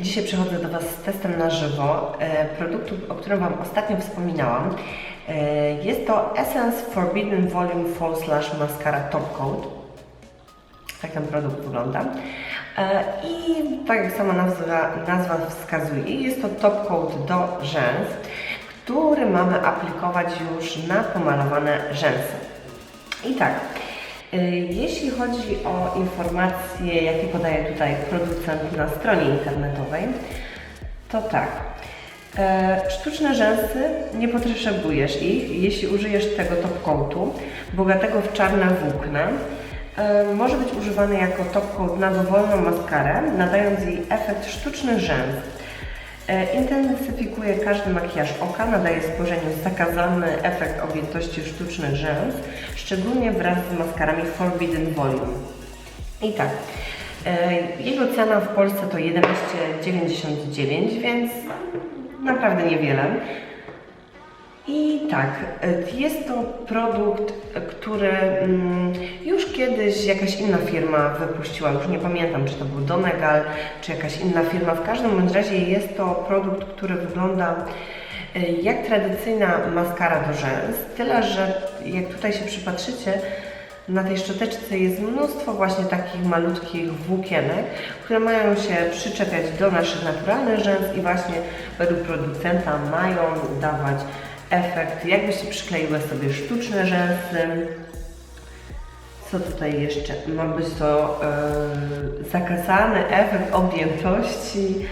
Dzisiaj przychodzę do Was z testem na żywo e, produktu, o którym Wam ostatnio wspominałam. E, Jest to Essence Forbidden Volume False Lash Mascara Top Coat. Tak ten produkt wygląda. E, I tak jak sama nazwa, nazwa wskazuje, jest to top coat do rzęs, który mamy aplikować już na pomalowane rzęsy. I tak, jeśli chodzi o informacje, jakie podaje tutaj producent na stronie internetowej, to tak. E, Sztuczne rzęsy, nie potrzebujesz ich, jeśli użyjesz tego top coatu, bogatego w czarne włókna. E, Może być używany jako top coat na dowolną maskarę, nadając jej efekt sztucznych rzęs. E, Intensyfikuje każdy makijaż oka, nadaje spojrzeniu zakazany efekt objętości sztucznych rzęs, szczególnie wraz z maskarami Forbidden Volume. I tak, e, jego cena w Polsce to 11,99, więc naprawdę niewiele. I tak, e, jest to produkt, e, który mm, już kiedyś jakaś inna firma wypuściła, już nie pamiętam, czy to był Donegal, czy jakaś inna firma. W każdym bądź razie jest to produkt, który wygląda e, jak tradycyjna maskara do rzęs, tyle że jak tutaj się przypatrzycie, na tej szczoteczce jest mnóstwo właśnie takich malutkich włókienek, które mają się przyczepiać do naszych naturalnych rzęs i właśnie według producenta mają dawać efekt, jakbyście przykleiły sobie sztuczne rzęsy. Co tutaj jeszcze? Ma być to e, zakazany efekt objętości.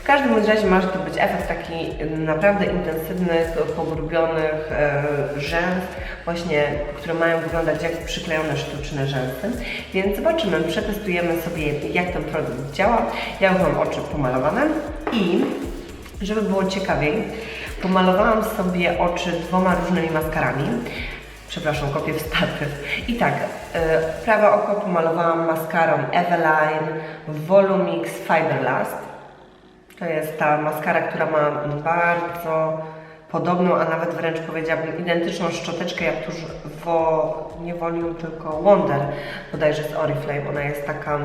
W każdym razie może to być efekt taki naprawdę intensywnych, pogrubionych e, rzęs, właśnie, które mają wyglądać jak przyklejone sztuczne rzęsy. Więc zobaczymy, przetestujemy sobie jak ten produkt działa. Ja już mam oczy pomalowane i żeby było ciekawiej, pomalowałam sobie oczy dwoma różnymi maskarami. Przepraszam, kopię w statyw. I tak, e, prawe oko pomalowałam maskarą Eveline Volumix Fiberlast. To jest ta maskara, która ma bardzo podobną, a nawet wręcz powiedziałabym identyczną szczoteczkę jak tuż wo, nie Volume, tylko Wonder, bodajże z Oriflame. Ona jest taka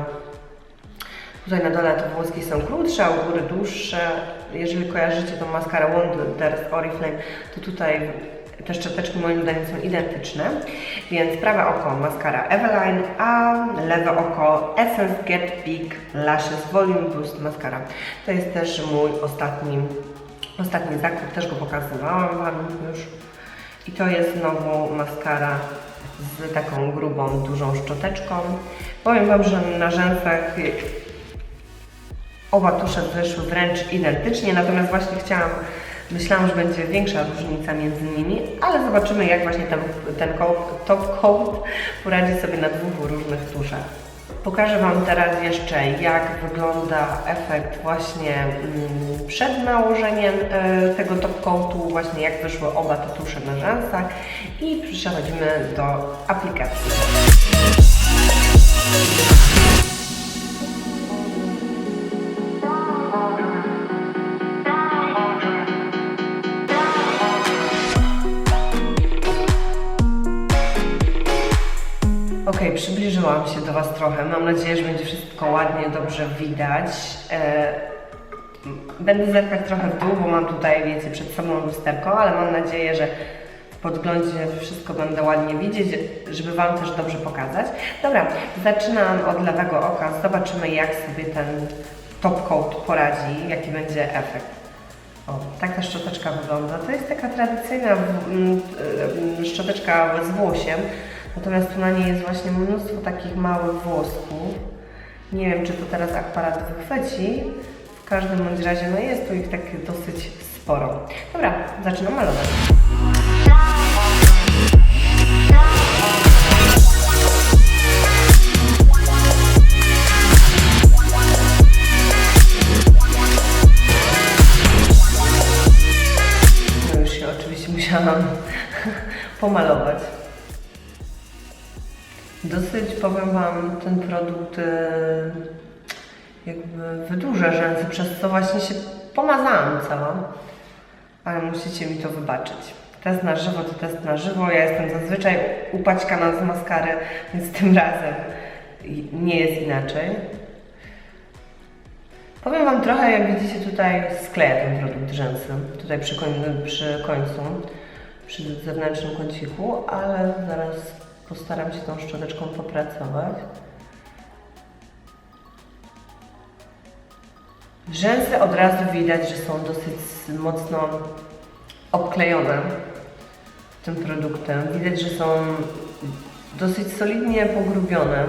Tutaj na dole te włoski są krótsze, a u góry dłuższe. Jeżeli kojarzycie tą maskarę Wonder z Oriflame, to tutaj te szczoteczki moim zdaniem są identyczne. Więc prawe oko maskara Eveline, a lewe oko Essence Get Big Lashes Volume Boost Mascara. To jest też mój ostatni, ostatni zakup, też go pokazywałam Wam już. I to jest znowu maskara z taką grubą, dużą szczoteczką. Powiem Wam, że na rzęsach Oba tusze wyszły wręcz identycznie, natomiast właśnie chciałam, myślałam, że będzie większa różnica między nimi, ale zobaczymy jak właśnie ten, ten top coat poradzi sobie na dwóch różnych tuszach. Pokażę Wam teraz jeszcze jak wygląda efekt właśnie mm, przed nałożeniem e, tego top coatu, właśnie jak wyszły oba te tusze na rzęsach i przechodzimy do aplikacji. Przybliżyłam się do Was trochę. Mam nadzieję, że będzie wszystko ładnie, dobrze widać. E, będę zerkać trochę w dół, bo mam tutaj, wiecie, przed sobą lusterko, ale mam nadzieję, że w podglądzie wszystko będę ładnie widzieć, żeby Wam też dobrze pokazać. Dobra, zaczynam od lewego oka. Zobaczymy, jak sobie ten top coat poradzi, jaki będzie efekt. O, tak ta szczoteczka wygląda. To jest taka tradycyjna szczoteczka z włosiem, natomiast tu na niej jest właśnie mnóstwo takich małych włosków. Nie wiem, czy to teraz aparat wychwyci. W każdym bądź razie, no jest tu ich tak dosyć sporo. Dobra, zaczynam malować. No już się oczywiście musiałam pomalować. Dosyć, powiem Wam, ten produkt e, jakby wydłuża rzęsy, przez co właśnie się pomazałam cała. Ale musicie mi to wybaczyć. Test na żywo to test na żywo. Ja jestem zazwyczaj upaćkana z maskary, więc tym razem nie jest inaczej. Powiem Wam trochę, jak widzicie tutaj skleja ten produkt rzęsy, tutaj przy, koń, przy końcu, przy zewnętrznym kąciku, ale zaraz postaram się tą szczoteczką popracować. Rzęsy od razu widać, że są dosyć mocno obklejone tym produktem. Widać, że są dosyć solidnie pogrubione.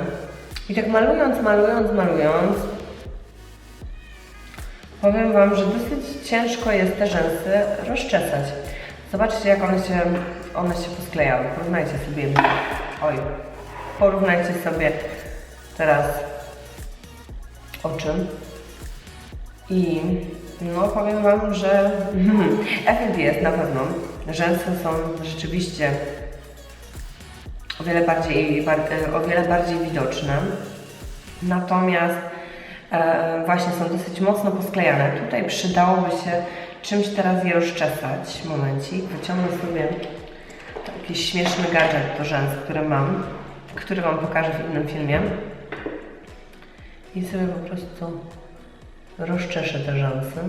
I tak malując, malując, malując, powiem Wam, że dosyć ciężko jest te rzęsy rozczesać. Zobaczcie, jak one się, one się posklejały. Porównajcie sobie. Oj, porównajcie sobie teraz oczy. I no powiem Wam, że efekt jest na pewno. Rzęsy są rzeczywiście o wiele bardziej, bar, e, o wiele bardziej widoczne. Natomiast e, właśnie są dosyć mocno posklejane. Tutaj przydałoby się czymś teraz je rozczesać. Momencik, wyciągnę sobie taki śmieszny gadżet do rzęs, który mam, który Wam pokażę w innym filmie. I sobie po prostu rozczeszę te rzęsy.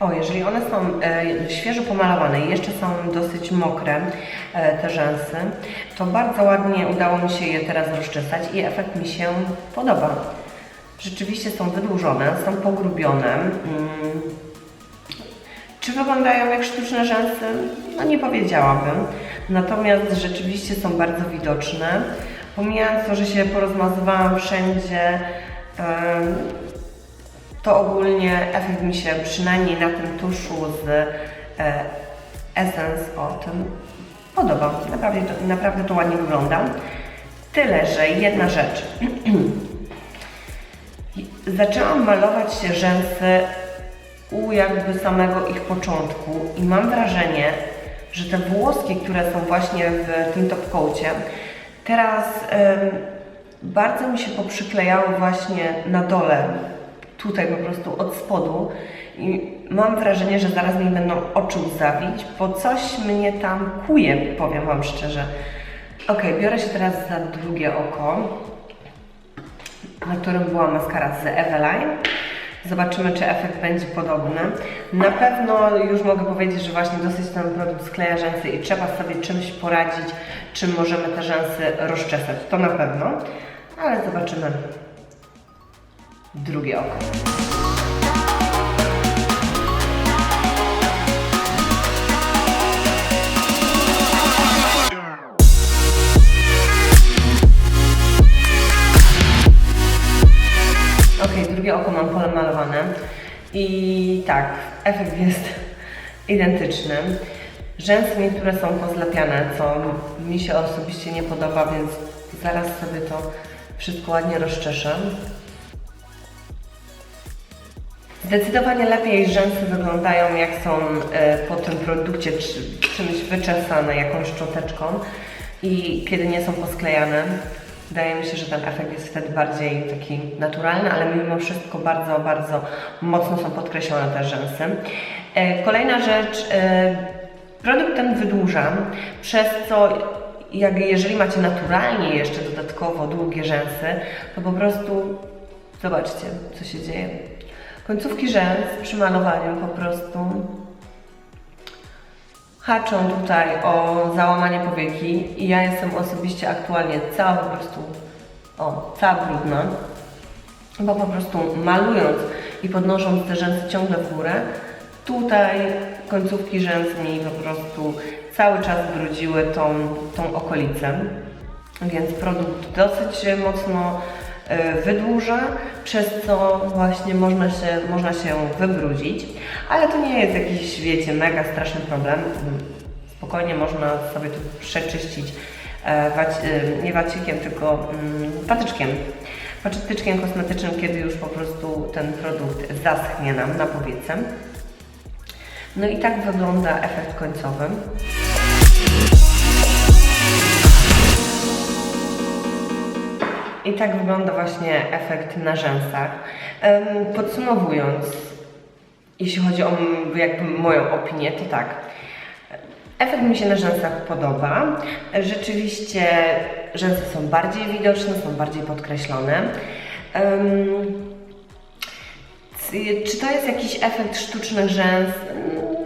O, jeżeli one są e, świeżo pomalowane i jeszcze są dosyć mokre, e, te rzęsy, to bardzo ładnie udało mi się je teraz rozczesać i efekt mi się podoba. Rzeczywiście są wydłużone, są pogrubione. Mm. Czy wyglądają jak sztuczne rzęsy? No nie powiedziałabym. Natomiast rzeczywiście są bardzo widoczne. Pomijając to, że się porozmazywałam wszędzie, to ogólnie efekt mi się przynajmniej na tym tuszu z e, Essence o tym podoba. Naprawdę to, naprawdę to ładnie wygląda. Tyle, że jedna rzecz. Zaczęłam malować się rzęsy u jakby samego ich początku i mam wrażenie, że te włoski, które są właśnie w tym top coatie, teraz bardzo mi się poprzyklejały właśnie na dole, tutaj po prostu od spodu i mam wrażenie, że zaraz mi będą oczy łzawić, bo coś mnie tam kuje, powiem Wam szczerze. Ok, biorę się teraz za drugie oko, na którym była maskara z Eveline. Zobaczymy, czy efekt będzie podobny. Na pewno już mogę powiedzieć, że właśnie dosyć ten produkt skleja rzęsy i trzeba sobie czymś poradzić, czym możemy te rzęsy rozczesać. To na pewno ale zobaczymy drugie oko. Drugie oko mam malowane i tak, efekt jest identyczny. Rzęsy niektóre są pozlepiane, co mi się osobiście nie podoba, więc zaraz sobie to wszystko ładnie rozczeszę. Zdecydowanie lepiej rzęsy wyglądają jak są e, po tym produkcie czymś wyczesane, jakąś szczoteczką i kiedy nie są posklejane. Wydaje mi się, że ten efekt jest wtedy bardziej taki naturalny, ale mimo wszystko bardzo, bardzo mocno są podkreślone te rzęsy. E, kolejna rzecz, e, produkt ten wydłuża, przez co jak jeżeli macie naturalnie jeszcze dodatkowo długie rzęsy, to po prostu zobaczcie, co się dzieje. Końcówki rzęs przy malowaniu po prostu haczą tutaj o załamanie powieki i ja jestem osobiście aktualnie cała po prostu, o, cała brudna, bo po prostu malując i podnosząc te rzęsy ciągle w górę, tutaj końcówki rzęs mi po prostu cały czas brudziły tą, tą okolicę, więc produkt dosyć mocno wydłuża, przez co właśnie można się, można się wybrudzić, ale to nie jest jakiś, wiecie, mega straszny problem. Spokojnie można sobie to przeczyścić e, e, nie wacikiem, tylko mm, patyczkiem. Patyczkiem kosmetycznym, kiedy już po prostu ten produkt zaschnie nam na powiece. No i tak wygląda efekt końcowy. I tak wygląda właśnie efekt na rzęsach. Podsumowując, jeśli chodzi o jakby moją opinię, to tak. Efekt mi się na rzęsach podoba. Rzeczywiście rzęsy są bardziej widoczne, są bardziej podkreślone. Czy to jest jakiś efekt sztucznych rzęs?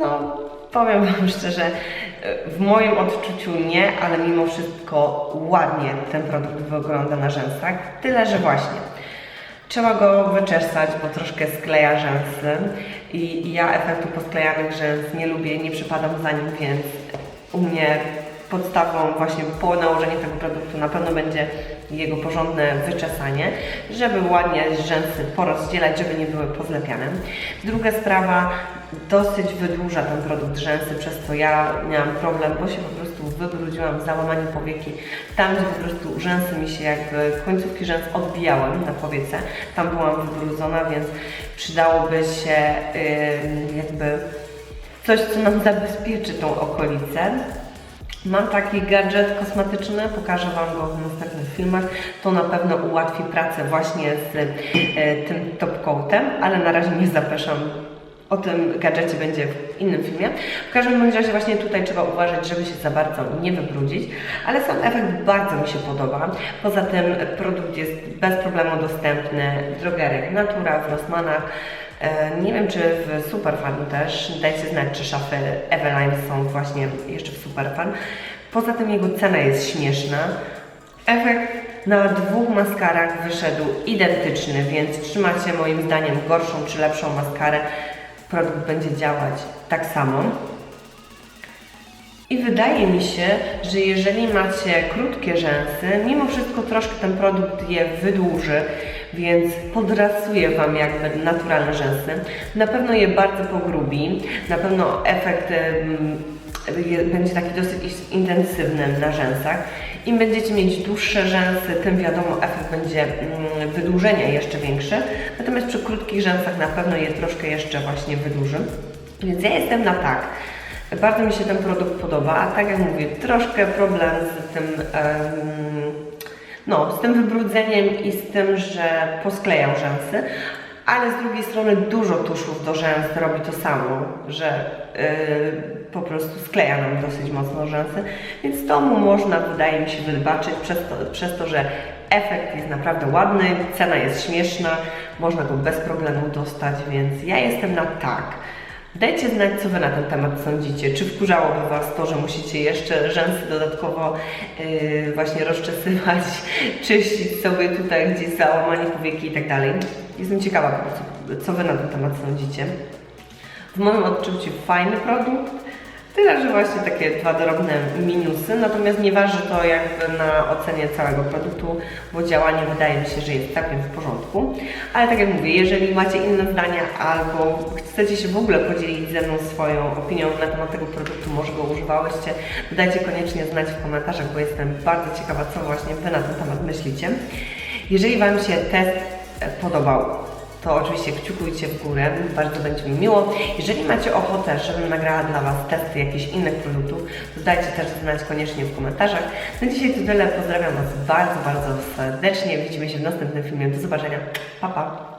No, powiem Wam szczerze, w moim odczuciu nie, ale mimo wszystko ładnie ten produkt wygląda na rzęsach. Tyle, że właśnie trzeba go wyczesać, bo troszkę skleja rzęsy i ja efektu posklejanych rzęs nie lubię, nie przypadam za nim, więc u mnie podstawą właśnie po nałożeniu tego produktu na pewno będzie jego porządne wyczesanie, żeby ładnie rzęsy porozdzielać, żeby nie były pozlepiane. Druga sprawa, dosyć wydłuża ten produkt rzęsy, przez co ja miałam problem, bo się po prostu wybrudziłam w powieki. Tam, gdzie po prostu rzęsy mi się jakby, końcówki rzęs odbijały na powiece, tam byłam wybrudzona, więc przydałoby się ym, jakby coś, co nam zabezpieczy tą okolicę. Mam taki gadżet kosmetyczny, pokażę Wam go w następnych filmach. To na pewno ułatwi pracę właśnie z e, tym top coatem, ale na razie nie zapraszam. O tym gadżecie będzie w innym filmie. W każdym razie właśnie tutaj trzeba uważać, żeby się za bardzo nie wybrudzić, ale sam efekt bardzo mi się podoba. Poza tym produkt jest bez problemu dostępny w drogeriach Natura, w Rossmanach. E, Nie wiem, czy w Superfarm też. Dajcie znać, czy szafy Eveline są właśnie jeszcze w Superfarm. Poza tym jego cena jest śmieszna. Efekt na dwóch maskarach wyszedł identyczny, więc trzymacie moim zdaniem gorszą czy lepszą maskarę. Produkt będzie działać tak samo. I wydaje mi się, że jeżeli macie krótkie rzęsy, mimo wszystko troszkę ten produkt je wydłuży, więc podrasuje Wam jakby naturalne rzęsy. Na pewno je bardzo pogrubi, na pewno efekt będzie taki dosyć intensywny na rzęsach. Im będziecie mieć dłuższe rzęsy, tym wiadomo efekt będzie mm, wydłużenia jeszcze większy. Natomiast przy krótkich rzęsach na pewno je troszkę jeszcze właśnie wydłuży. Więc ja jestem na tak. Bardzo mi się ten produkt podoba, a tak jak mówię, troszkę problem z tym, em, no, z tym wybrudzeniem i z tym, że posklejał rzęsy, ale z drugiej strony dużo tuszów do rzęs robi to samo, że y, po prostu skleja nam dosyć mocno rzęsy, więc to mu można, wydaje mi się, wybaczyć przez to, przez to, że efekt jest naprawdę ładny, cena jest śmieszna, można go bez problemu dostać, więc ja jestem na tak. Dajcie znać, co Wy na ten temat sądzicie. Czy wkurzałoby Was to, że musicie jeszcze rzęsy dodatkowo yy, właśnie rozczesywać, czyścić sobie tutaj gdzieś załamanie powieki i tak dalej. Jestem ciekawa po prostu, co Wy na ten temat sądzicie. W moim odczuciu fajny produkt, tyle że właśnie takie dwa drobne minusy, natomiast nie waży to jakby na ocenie całego produktu, bo działanie wydaje mi się, że jest całkiem w porządku. Ale tak jak mówię, jeżeli macie inne zdania albo chcecie się w ogóle podzielić ze mną swoją opinią na temat tego produktu, może go używałyście, dajcie koniecznie znać w komentarzach, bo jestem bardzo ciekawa, co właśnie Wy na ten temat myślicie. Jeżeli Wam się test podobał, to oczywiście kciukujcie w górę, bardzo będzie mi miło. Jeżeli macie ochotę, żebym nagrała dla Was testy jakichś innych produktów, to dajcie też znać koniecznie w komentarzach. Na dzisiaj to tyle, pozdrawiam Was bardzo, bardzo serdecznie, widzimy się w następnym filmie, do zobaczenia, pa pa!